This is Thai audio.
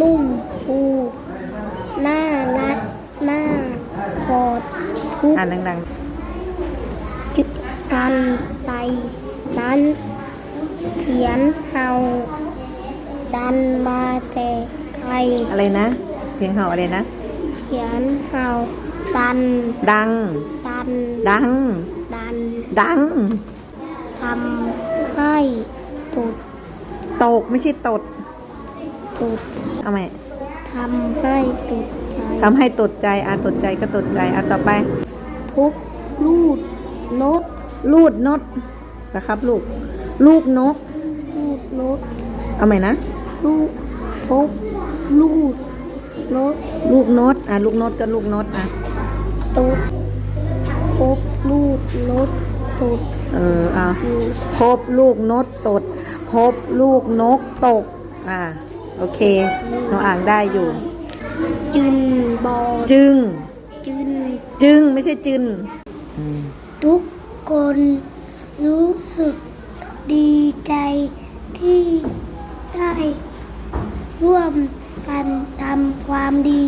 นุ่มฟูน่ารักน่ากอดทุกอ่านดังจุดกันไปนั้น เขียนเฮาดันมาแต่ไกลๆ อะไรนะ เสียงเห่าอะไรนะ เขียนเฮาดันดัง ดันดัง ดันดัง ทำให้ตุดตกไม่ใช่ตด ตุดเอาไหมทำให้ตุดใจทำให้ตดใจอะตดใจก็ตดใจอะต่อไปพุกลูดนดลูดนดนะครับลูก ลูกนก ลูดนดเอาใหม่นะลูกพุกลูดนดลูกนดอะลูกนดก็ลูกนดอะตุดพุกลูดนดตุดเออเอาอยู่พบลูกนดตด พบลูกนกตกอ่า โอเคน้องอ่างได้อยู่ จึนบอจึง จึนจึงไม่ใช่จึนอืมทุกคนรู้สึกดีใจที่ได้ร่วมกันทำความดี